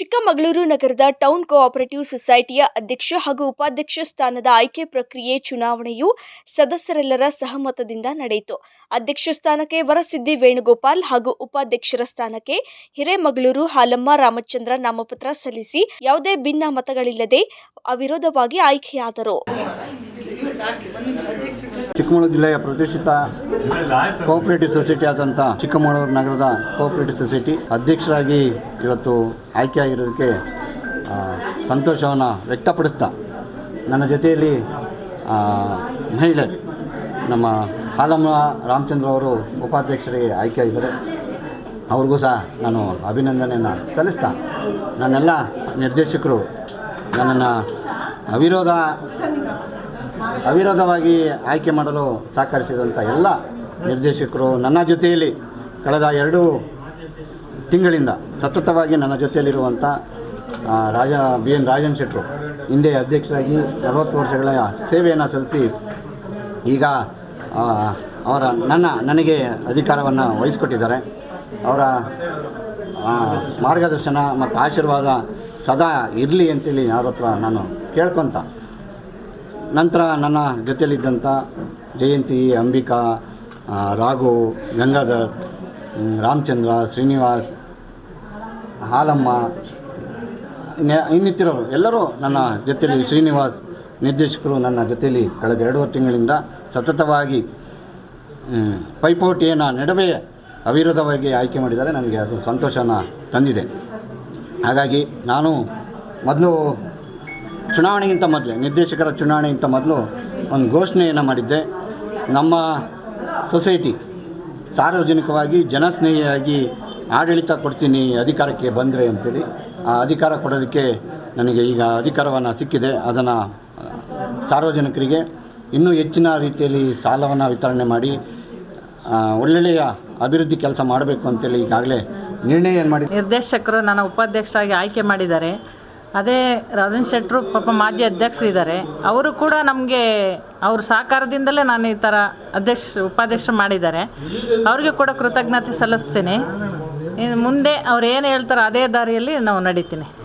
ಚಿಕ್ಕಮಗಳೂರು ನಗರದ town cooperative ಸೊಸೈಟಿಯ ಅಧ್ಯಕ್ಷ ಹಾಗೂ ಉಪಾಧ್ಯಕ್ಷ ಸ್ಥಾನದ ಆಯ್ಕೆ ಪ್ರಕ್ರಿಯೆ ಚುನಾವಣೆಯು ಸದಸ್ಯರೆಲ್ಲರ ಸಹಮತದಿಂದ ನಡೆಯಿತು. ಅಧ್ಯಕ್ಷ ಸ್ಥಾನಕ್ಕೆ ವರಸಿದ್ದಿ ವೇಣುಗೋಪಾಲ್ ಹಾಗೂ ಉಪಾಧ್ಯಕ್ಷರ ಸ್ಥಾನಕ್ಕೆ ಹಿರೇಮಗಳೂರು ಹಾಲಮ್ಮ ರಾಮಚಂದ್ರ ನಾಮಪತ್ರ ಸಲ್ಲಿಸಿ, ಯಾವುದೇ ಭಿನ್ನ ಮತಗಳಿಲ್ಲದೆ ಅವಿರೋಧವಾಗಿ ಆಯ್ಕೆಯಾದರು. ಚಿಕ್ಕಮಗಳೂರು ಜಿಲ್ಲೆಯ ಪ್ರತಿಷ್ಠಿತ ಕೋಆಪರೇಟಿವ್ ಸೊಸೈಟಿ ಆದಂಥ ಚಿಕ್ಕಮಗಳೂರು ನಗರದ ಕೋಆಪರೇಟಿವ್ ಸೊಸೈಟಿ ಅಧ್ಯಕ್ಷರಾಗಿ ಇವತ್ತು ಆಯ್ಕೆ ಆಗಿರೋದಕ್ಕೆ ಸಂತೋಷವನ್ನು ವ್ಯಕ್ತಪಡಿಸ್ತಾ ನನ್ನ ಜೊತೆಯಲ್ಲಿ ಮಹಿಳೆ ನಮ್ಮ ಹಾಲಮ್ಮ ರಾಮಚಂದ್ರ ಅವರು ಉಪಾಧ್ಯಕ್ಷರಿಗೆ ಆಯ್ಕೆಯಾಗಿದ್ದಾರೆ ಅವ್ರಿಗೂ ಸಹ ನಾನು ಅಭಿನಂದನೆಯನ್ನು ಸಲ್ಲಿಸ್ತಾ ನನ್ನೆಲ್ಲ ನಿರ್ದೇಶಕರು ನನ್ನನ್ನು ಅವಿರೋಧ ಅವಿರೋಧವಾಗಿ ಆಯ್ಕೆ ಮಾಡಲು ಸಹಕರಿಸಿದಂಥ ಎಲ್ಲ ನಿರ್ದೇಶಕರು ನನ್ನ ಜೊತೆಯಲ್ಲಿ ಕಳೆದ ಎರಡು ತಿಂಗಳಿಂದ ಸತತವಾಗಿ ನನ್ನ ಜೊತೆಯಲ್ಲಿರುವಂಥ ರಾಜ, ಬಿ ಎನ್ ರಾಜನ್ ಶೆಟ್ಟರು ಹಿಂದೆ ಅಧ್ಯಕ್ಷರಾಗಿ ನಲವತ್ತು ವರ್ಷಗಳ ಸೇವೆಯನ್ನು ಸಲ್ಲಿಸಿ ಈಗ ಅವರ, ನನ್ನ, ನನಗೆ ಅಧಿಕಾರವನ್ನು ವಹಿಸಿಕೊಟ್ಟಿದ್ದಾರೆ. ಅವರ ಮಾರ್ಗದರ್ಶನ ಮತ್ತು ಆಶೀರ್ವಾದ ಸದಾ ಇರಲಿ ಅಂತೇಳಿ ಅವ್ರ ಹತ್ರ ನಾನು ಕೇಳ್ಕೊತ ನಂತರ ನನ್ನ ಜೊತೆಯಲ್ಲಿದ್ದಂಥ ಜಯಂತಿ, ಅಂಬಿಕಾ ರಾಘು, ಗಂಗಾಧರ್ ರಾಮಚಂದ್ರ, ಶ್ರೀನಿವಾಸ್, ಹಾಲಮ್ಮ ಇನ್ನಿತ್ತಿರೋರು ಎಲ್ಲರೂ ನನ್ನ ಜೊತೆಯಲ್ಲಿ ಶ್ರೀನಿವಾಸ್ ನಿರ್ದೇಶಕರು ನನ್ನ ಜೊತೆಯಲ್ಲಿ ಕಳೆದ ಎರಡೂವರೆ ತಿಂಗಳಿಂದ ಸತತವಾಗಿ ಪೈಪೋಟಿಯನ್ನು ನಡುವೆ ಅವಿರೋಧವಾಗಿ ಆಯ್ಕೆ ಮಾಡಿದ್ದಾರೆ. ನನಗೆ ಅದು ಸಂತೋಷನ ತಂದಿದೆ. ಹಾಗಾಗಿ ನಾನು ಮೊದಲು ಚುನಾವಣೆಗಿಂತ ಮೊದಲೇ, ನಿರ್ದೇಶಕರ ಚುನಾವಣೆಗಿಂತ ಮೊದಲು ಒಂದು ಘೋಷಣೆಯನ್ನು ಮಾಡಿದ್ದೆ. ನಮ್ಮ ಸೊಸೈಟಿ ಸಾರ್ವಜನಿಕವಾಗಿ, ಜನಸ್ನೇಹಿಯಾಗಿ ಆಡಳಿತ ಕೊಡ್ತೀನಿ, ಅಧಿಕಾರಕ್ಕೆ ಬಂದರೆ ಅಂತೇಳಿ, ಆ ಅಧಿಕಾರ ಕೊಡೋದಕ್ಕೆ ನನಗೆ ಈಗ ಅಧಿಕಾರವನ್ನು ಸಿಕ್ಕಿದೆ. ಅದನ್ನು ಸಾರ್ವಜನಿಕರಿಗೆ ಇನ್ನೂ ಹೆಚ್ಚಿನ ರೀತಿಯಲ್ಲಿ ಸಾಲವನ್ನು ವಿತರಣೆ ಮಾಡಿ ಒಳ್ಳೊಳ್ಳೆಯ ಅಭಿವೃದ್ಧಿ ಕೆಲಸ ಮಾಡಬೇಕು ಅಂತೇಳಿ ಈಗಾಗಲೇ ನಿರ್ಣಯ ಏನು ಮಾಡಿ ನಿರ್ದೇಶಕರು ನನ್ನ ಉಪಾಧ್ಯಕ್ಷರಾಗಿ ಆಯ್ಕೆ ಮಾಡಿದ್ದಾರೆ. ಅದೇ ರಾಜನ್ ಶೆಟ್ಟರು ಪಾಪ ಮಾಜಿ ಅಧ್ಯಕ್ಷರಿದ್ದಾರೆ ಅವರು ಕೂಡ ನಮಗೆ ಅವ್ರ ಸಹಕಾರದಿಂದಲೇ ನಾನು ಈ ಥರ ಅಧ್ಯಕ್ಷ, ಉಪಾಧ್ಯಕ್ಷ ಮಾಡಿದ್ದಾರೆ. ಅವ್ರಿಗೆ ಕೂಡ ಕೃತಜ್ಞತೆ ಸಲ್ಲಿಸ್ತೀನಿ. ಮುಂದೆ ಅವ್ರು ಏನು ಹೇಳ್ತಾರೋ ಅದೇ ದಾರಿಯಲ್ಲಿ ನಾವು ನಡೀತೀನಿ.